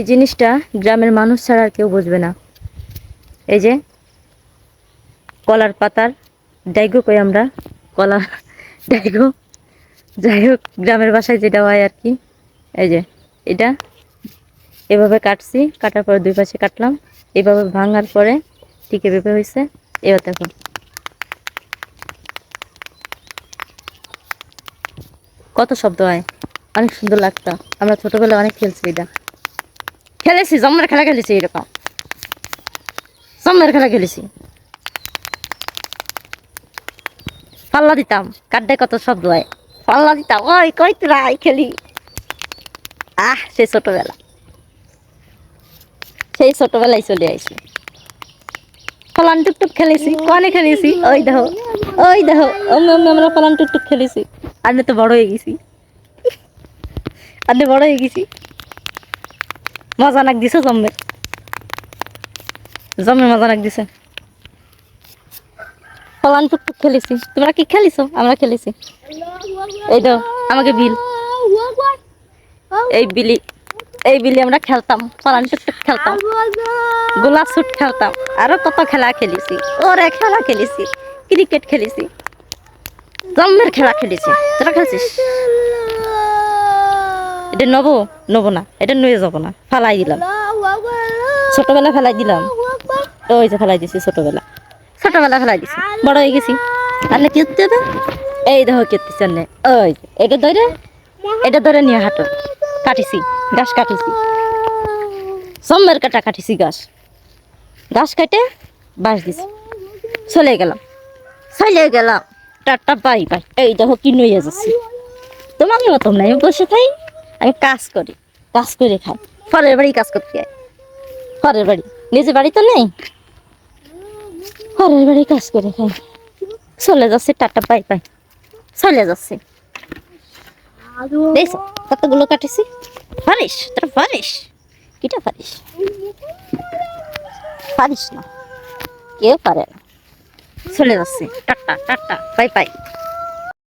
এই জিনিসটা গ্রামের মানুষ ছাড়া আর কেউ বুঝবে না। এই যে, কলার পাতার ডাইগো কই আমরা? কলা ডাইগো যাই হোক, গ্রামের বাসায় যেটা হয় আর কি। এই যে, এটা এভাবে কাটছি, কাটার পরে দুই পাশে কাটলাম। এভাবে ভাঙার পরে ঠিক এভাবে হয়েছে। এবার দেখো। কত শব্দ হয়। অনেক সুন্দর লাগতো। আমরা ছোটবেলায় অনেক খেলছি এটা। খেলেছি জমের খেলা খেলেছি এরকম জম্মের খেলা খেলেছি। পাল্লা দিতাম কাড্ডে কত শব্দ হয়। পাল্লা দিতাম, ওই, কই তোরা খেলি? আহ, সেই ছোটবেলা। সেই ছোটবেলায় চলে আইছি। ফলান টুকটুক খেলেছি। কনে খেলেছি? ওই দেখো ওই দেখো অমনি অমনি আমরা ফলান টুকটুক খেলেছি। আপনি তো বড় হয়ে গেছি। আপনি বড় হয়ে গেছি। মজা নাক দিছে জম্মের জম্মের মজা নাক দিছে। ফলান টুকটুক খেলেছি। তোমরা কি খেলিছো? আমরা খেলেছি। এই তো, আমাকে বিল। এই বিলি এই বিলি আমরা খেলতাম। ফলান টুকটুক খেলতাম। গোলাপ শুট খেলতাম। আরও কত খেলা খেলেছি। ওরে খেলা খেলেছি। ক্রিকেট খেলেছি। জম্মের খেলা খেলেছি। তোরা খেলছিস? এটা নব নব না, এটা নুয়ে যাব না, ফালাই দিলাম। ছোটবেলা ফেলাই দিলাম। ওই যে ফেলাই দিছি ছোটবেলা। ছোটবেলা ফেলাই দিছি। বড় হয়ে গেছি। আর দেবে এই দেখো কেটেছে নে ওই এটা ধরে এটা ধরে নিয়ে হাঁটো। কাটিছি গাছ কাটিছি। সোমবার কাটা কাটিছি গাছ গাছ কেটে বাঁশ দিছি। চলে গেলাম। চলে গেলাম। টাটা বাই বাই এই দেখো কি নুয়ে যাচ্ছি। তোমাকে মতন নাই, বসে খাই আমি কাজ করি, কাজ করে খাই। পরের বাড়ি কাজ করতে যাই। পরের বাড়ি। নিজের বাড়ি তো নেই। পরের বাড়ি কাজ করে খাই। চলে যাচ্ছে, টাটা পাই পাই চলে যাচ্ছে। দেখছ, কতগুলো কাটেছি? পারিস, তোরা পারিস? কিটা পারিস? পারিস না। কেউ পারে না। চলে যাচ্ছে। টাটা টাটা পাই পাই